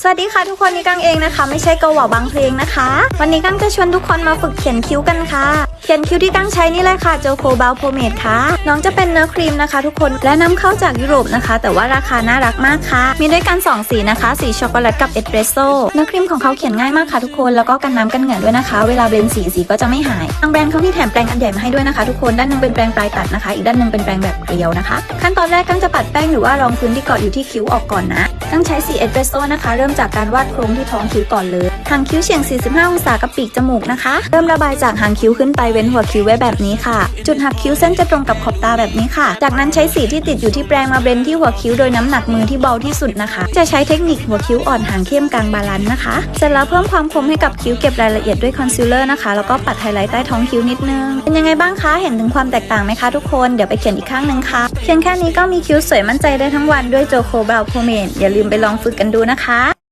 สวัสดีค่ะทุกคนนี่กังเองนะคะ ไม่ใช่เกาหวาบางเพลงนะคะ วันนี้กังจะชวนทุกคนมาฝึกเขียนคิ้วกันค่ะ เขียนคิ้วที่กังใช้นี่เลยค่ะโจโคบาลโพเมดค่ะ น้องจะเป็นเนื้อครีมนะคะทุกคนและนำเข้าจากยุโรปนะคะ แต่ว่าราคาน่ารักมากค่ะ มีด้วยกัน 2 สีนะคะ สีช็อกโกแลตกับเอสเปรสโซ่เนื้อครีมของเขาเขียนง่ายมากค่ะทุกคนแล้วก็กันน้ำกันเหงื่อด้วยนะคะ เวลาเบลนสีสีก็จะไม่หายทางแบรนด์เขามีแถมแปรงอันใหญ่มาให้ด้วยนะคะ ทุกคนด้านหนึงเป็นแปรงปลายตัดนะคะ อีกด้านหนึงเป็นแปรงแบบเกลียวนะคะ ขั้นตอนแรกกังจะปัดแป้งหรือว่ารองพื้นที่เกาะอยู่ที่คิ้วออกก่อนนะกังใช้สีเอสเปรสโซ่นะคะ เริ่มจากการวาดโครงที่ท้องคิ้วก่อนเลยหางคิ้วเฉียง 45 องศากับปีกจมูกนะคะ เริ่มระบายจากหางคิ้วขึ้นไปเว้นหัวคิ้วไว้แบบนี้ค่ะ จุดหักคิ้วเส้นจะตรงกับขอบตาแบบนี้ค่ะ จากนั้นใช้สีที่ติดอยู่ที่แปรงมาเบนที่หัวคิ้วโดยน้ำหนักมือที่เบาที่สุดนะคะ จะใช้เทคนิคหัวคิ้วอ่อนหางเข้มกลางบาลานซ์นะคะ เสร็จแล้วเพิ่มความคมให้กับคิ้วเก็บรายละเอียดด้วยคอนซีลเลอร์นะคะ แล้วก็ปัดไฮไลท์ใต้ท้องคิ้วนิดนึง เป็นยังไงบ้างคะ เห็นถึงความแตกต่างไหมคะทุกคน เดี๋ยวไปเขียนอีกข้างหนึ่งค่ะเพียงแค่นี้ก็มีคิ้วสวยมั่นใจได้ทั้งวันด้วยโจโคบราวโพเมดอย่าลืมไปลองฝึกกันดูนะคะ